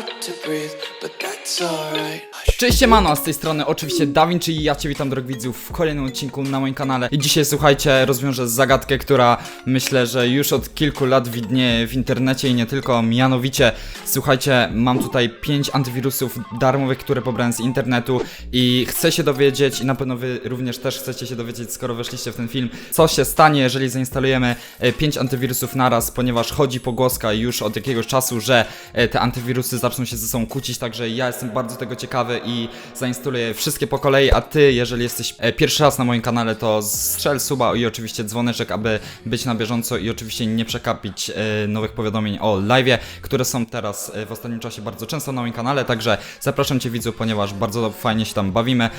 hard to breathe, but that's alright. Cześć. Siemano, z tej strony oczywiście Dawin, czyli ja Cię witam drogi widzów w kolejnym odcinku na moim kanale. I dzisiaj słuchajcie, rozwiążę zagadkę, która myślę, że już od kilku lat widnieje w internecie i nie tylko Mianowicie, słuchajcie, mam tutaj 5 antywirusów darmowych, które pobrałem z internetu I chcę się dowiedzieć, i na pewno Wy również też chcecie się dowiedzieć, skoro weszliście w ten film Co się stanie, jeżeli zainstalujemy 5 antywirusów naraz, ponieważ chodzi pogłoska już od jakiegoś czasu, że e, te antywirusy zaczną się ze sobą kłócić Także ja jestem bardzo tego ciekawy i zainstaluję wszystkie po kolei, a ty, jeżeli jesteś e, pierwszy raz na moim kanale, to strzel suba i oczywiście dzwoneczek, aby być na bieżąco i oczywiście nie przekapić e, nowych powiadomień o live'ie, które są teraz e, w ostatnim czasie bardzo często na moim kanale, także zapraszam cię widzu, ponieważ bardzo fajnie się tam bawimy,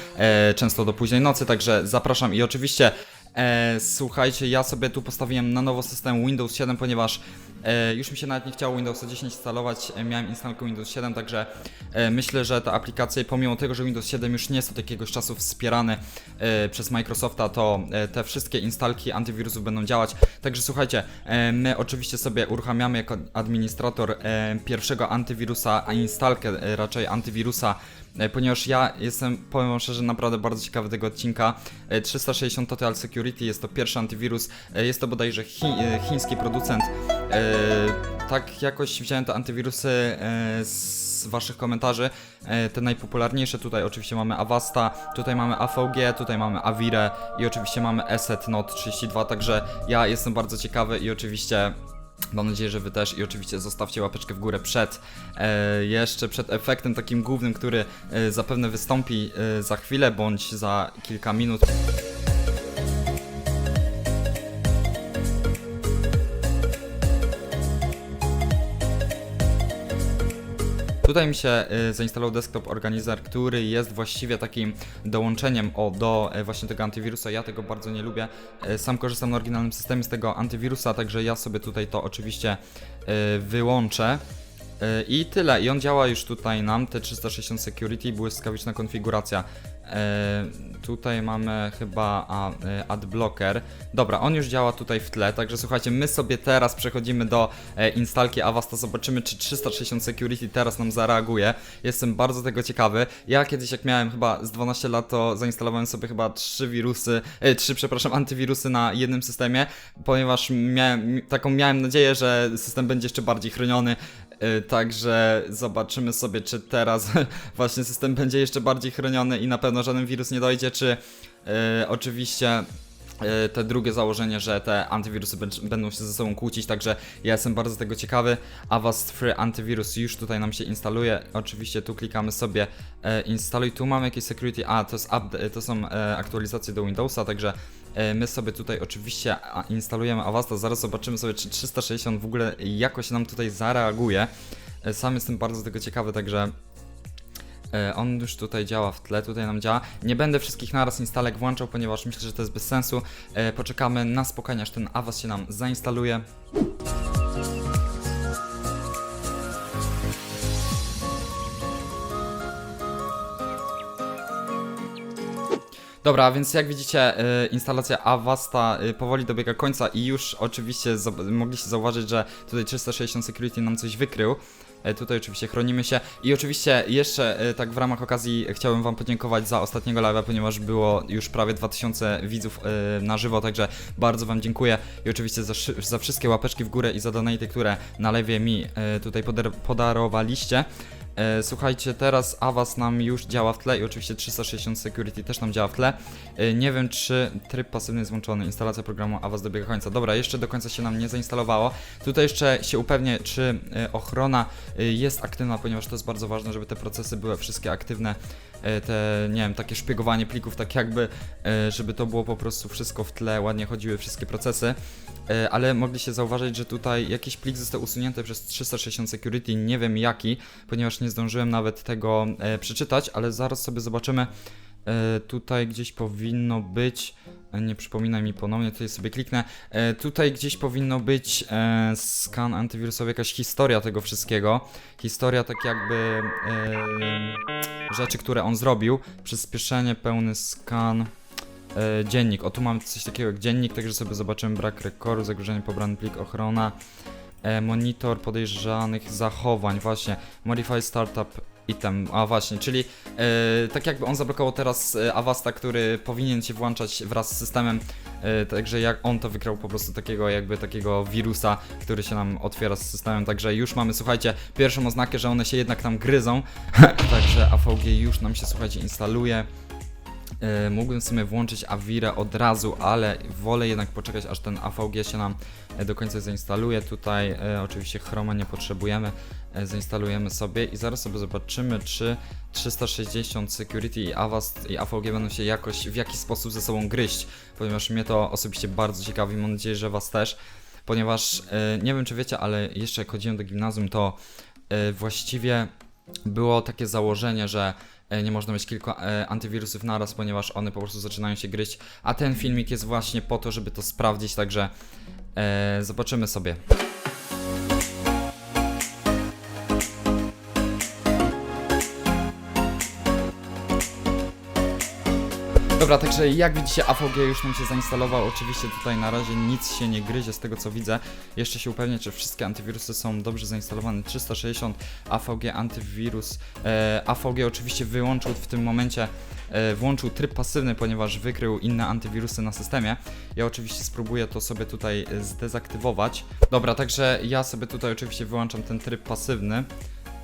często do późnej nocy, także zapraszam i oczywiście E, słuchajcie, ja sobie tu postawiłem na nowo system Windows 7, ponieważ e, już mi się nawet nie chciało Windowsa 10 instalować, e, miałem instalkę Windows 7, także e, myślę, że ta aplikacja, pomimo tego, że Windows 7 już nie jest od jakiegoś czasu wspierany e, przez Microsofta, to e, te wszystkie instalki antywirusów będą działać. Także słuchajcie, e, my oczywiście sobie uruchamiamy jako administrator e, pierwszego antywirusa, a instalkę e, raczej antywirusa ponieważ ja jestem, powiem szczerze, naprawdę bardzo ciekawy tego odcinka. E, 360 Total Security jest to pierwszy antywirus, e, jest to bodajże chi, e, chiński producent. E, Tak jakoś wziąłem te antywirusy e, z waszych komentarzy, e, te najpopularniejsze, tutaj oczywiście mamy Avasta, tutaj mamy AVG, tutaj mamy Avire i oczywiście mamy Asset Note 32, także ja jestem bardzo ciekawy i oczywiście Mam nadzieję, że wy też i oczywiście zostawcie łapeczkę w górę przed e, jeszcze przed efektem takim głównym, który e, zapewne wystąpi e, za chwilę bądź za kilka minut. Tutaj mi się y, zainstalował desktop organizer, który jest właściwie takim dołączeniem o, do y, właśnie tego antywirusa. Ja tego bardzo nie lubię. Y, sam korzystam na oryginalnym systemie z tego antywirusa, także ja sobie tutaj to oczywiście y, wyłączę. Y, I tyle. I on działa już tutaj nam, T360 Security, błyskawiczna konfiguracja. E, tutaj mamy chyba a, e, adblocker. Dobra, on już działa tutaj w tle, także słuchajcie, my sobie teraz przechodzimy do e, instalki Avasta, zobaczymy czy 360 Security teraz nam zareaguje. Jestem bardzo tego ciekawy. Ja kiedyś jak miałem chyba z 12 lat, to zainstalowałem sobie chyba 3 wirusy, e, 3 przepraszam, antywirusy na jednym systemie, ponieważ miałem, taką miałem nadzieję, że system będzie jeszcze bardziej chroniony. E, Także zobaczymy sobie, czy teraz właśnie system będzie jeszcze bardziej chroniony i na pewno żaden wirus nie dojdzie, czy e, oczywiście e, te drugie założenie, że te antywirusy będ- będą się ze sobą kłócić, także ja jestem bardzo tego ciekawy. Avast Free Antivirus już tutaj nam się instaluje. Oczywiście tu klikamy sobie instaluj. Tu mamy jakieś security, a to, jest upda- to są aktualizacje do Windowsa, także my sobie tutaj oczywiście instalujemy Avasta. Zaraz zobaczymy sobie, czy 360 w ogóle jakoś nam tutaj zareaguje. E, Sam jestem bardzo tego ciekawy, także E, On już tutaj działa w tle, tutaj nam działa. Nie będę wszystkich naraz instalek włączał, ponieważ myślę, że to jest bez sensu. E, Poczekamy na spokojnie, aż ten Avast się nam zainstaluje. Dobra, więc jak widzicie, y, instalacja Avasta y, powoli dobiega końca i już oczywiście mogliście zauważyć, że tutaj 360 Security nam coś wykrył. E, Tutaj oczywiście chronimy się i oczywiście jeszcze e, tak w ramach okazji chciałbym wam podziękować za ostatniego live'a, ponieważ było już prawie 2000 widzów e, na żywo, także bardzo wam dziękuję i oczywiście za, za wszystkie łapeczki w górę i za donaty, które na lewie mi tutaj podarowaliście. E, Słuchajcie, teraz Avast nam już działa w tle i oczywiście 360 Security też nam działa w tle. E, Nie wiem, czy tryb pasywny jest włączony, instalacja programu Avast dobiega końca. Dobra, jeszcze do końca się nam nie zainstalowało. Tutaj jeszcze się upewnię, czy e, ochrona jest aktywna, ponieważ to jest bardzo ważne, żeby te procesy były wszystkie aktywne. E, Te, nie wiem, takie szpiegowanie plików, tak jakby, e, żeby to było po prostu wszystko w tle, ładnie chodziły wszystkie procesy. E, ale mogliście zauważyć, że tutaj jakiś plik został usunięty przez 360 Security, nie wiem jaki, ponieważ nie zdążyłem nawet tego przeczytać, ale zaraz sobie zobaczymy. Tutaj gdzieś powinno być, nie przypominaj mi ponownie, tutaj sobie kliknę. E, tutaj gdzieś powinno być e, skan antywirusowy, jakaś historia tego wszystkiego. Historia tak jakby e, rzeczy, które on zrobił. Przyspieszenie, pełny skan. E, dziennik. O tu mamy coś takiego jak dziennik, także sobie zobaczymy brak rekordu, zagrożenie pobrany plik, ochrona. E, monitor podejrzanych zachowań, właśnie. Modify startup item, a właśnie, czyli e, tak jakby on zablokował teraz e, Avasta, który powinien się włączać wraz z systemem, e, także jak on to wygrał po prostu takiego jakby takiego wirusa, który się nam otwiera z systemem, także już mamy, słuchajcie, pierwszą oznakę, że one się jednak tam gryzą, także AVG już nam się, słuchajcie, instaluje. E, Mógłbym sobie włączyć Avirę od razu, ale wolę jednak poczekać, aż ten AVG się nam e, do końca zainstaluje. Tutaj e, oczywiście Chroma nie potrzebujemy, e, zainstalujemy sobie i zaraz sobie zobaczymy, czy 360 Security i Avast i AVG będą się jakoś w jakiś sposób ze sobą gryźć, ponieważ mnie to osobiście bardzo ciekawi, mam nadzieję, że Was też, ponieważ nie wiem, czy wiecie, ale jeszcze jak chodziłem do gimnazjum, to właściwie było takie założenie, że nie można mieć kilku e, antywirusów naraz, ponieważ one po prostu zaczynają się gryźć, a ten filmik jest właśnie po to, żeby to sprawdzić, także e, zobaczymy sobie. Dobra, także jak widzicie AVG już nam się zainstalował, oczywiście tutaj na razie nic się nie gryzie z tego co widzę. Jeszcze się upewnię, czy wszystkie antywirusy są dobrze zainstalowane. 360 AVG antywirus. E, AVG oczywiście wyłączył w tym momencie, e, włączył tryb pasywny, ponieważ wykrył inne antywirusy na systemie. Ja oczywiście spróbuję to sobie tutaj zdezaktywować. Dobra, także ja sobie tutaj oczywiście wyłączam ten tryb pasywny.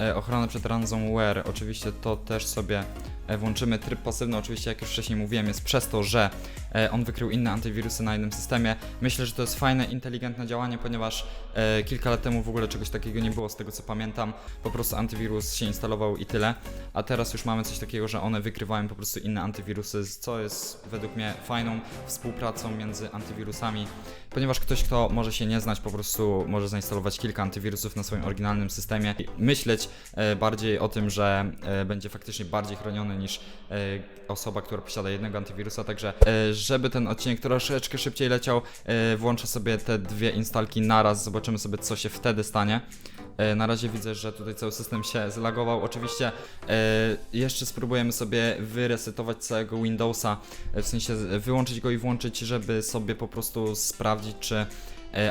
E, ochronę przed ransomware, oczywiście to też sobie e, włączymy. Tryb pasywny, oczywiście, jak już wcześniej mówiłem, jest przez to, że e, on wykrył inne antywirusy na jednym systemie. Myślę, że to jest fajne, inteligentne działanie, ponieważ kilka lat temu w ogóle czegoś takiego nie było, z tego co pamiętam. Po prostu antywirus się instalował i tyle. A teraz już mamy coś takiego, że one wykrywają po prostu inne antywirusy, co jest według mnie fajną współpracą między antywirusami, ponieważ ktoś, kto może się nie znać, po prostu może zainstalować kilka antywirusów na swoim oryginalnym systemie i myśleć e, bardziej o tym, że e, będzie faktycznie bardziej chroniony niż e, osoba, która posiada jednego antywirusa. Także, żeby ten odcinek troszeczkę szybciej leciał, włączę sobie te dwie instalki naraz, zobaczymy sobie, co się wtedy stanie. Na razie widzę, że tutaj cały system się zlagował. Oczywiście jeszcze spróbujemy sobie wyresetować całego Windowsa, w sensie wyłączyć go i włączyć, żeby sobie po prostu sprawdzić, czy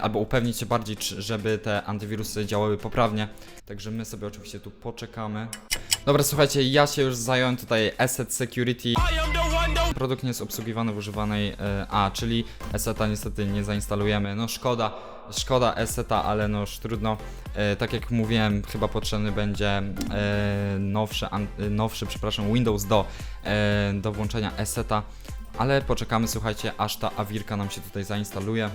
albo upewnić się bardziej, żeby te antywirusy działały poprawnie. Także my sobie oczywiście tu poczekamy. Dobra, słuchajcie, ja się już zająłem tutaj Asset Security. Produkt nie jest obsługiwany w używanej e, A, czyli Esseta niestety nie zainstalujemy. No szkoda, szkoda Esseta, ale no już trudno. E, tak jak mówiłem, chyba potrzebny będzie e, nowszy, e, nowszy, przepraszam, Windows do, e, do włączenia Esseta. Ale poczekamy, słuchajcie, aż ta awirka nam się tutaj zainstaluje.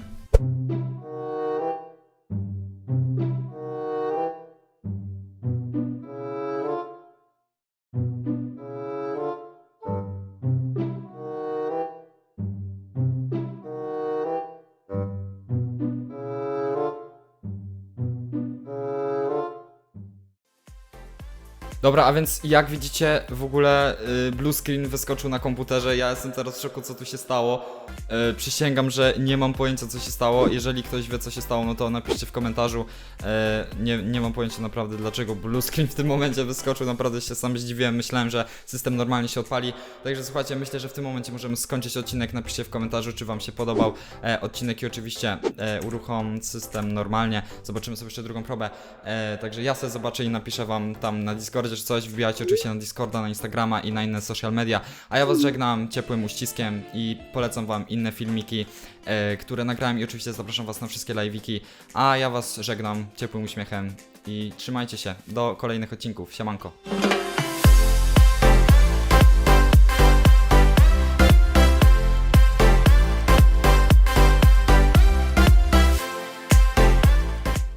Dobra, a więc jak widzicie, w ogóle y, blue screen wyskoczył na komputerze. Ja jestem teraz w szoku, co tu się stało. Y, przysięgam, że nie mam pojęcia, co się stało. Jeżeli ktoś wie, co się stało, no to napiszcie w komentarzu. Y, nie, nie mam pojęcia naprawdę, dlaczego blue screen w tym momencie wyskoczył. Naprawdę się sam zdziwiłem. Myślałem, że system normalnie się odpali. Także słuchajcie, myślę, że w tym momencie możemy skończyć odcinek. Napiszcie w komentarzu, czy Wam się podobał e, odcinek i oczywiście e, uruchom system normalnie. Zobaczymy sobie jeszcze drugą próbę. E, także ja sobie zobaczę i napiszę Wam tam na Discordzie czy coś. Wbijajcie oczywiście na Discorda, na Instagrama i na inne social media. A ja Was żegnam ciepłym uściskiem i polecam Wam inne filmiki, e, które nagrałem i oczywiście zapraszam Was na wszystkie live'iki. A ja Was żegnam ciepłym uśmiechem i trzymajcie się. Do kolejnych odcinków. Siemanko.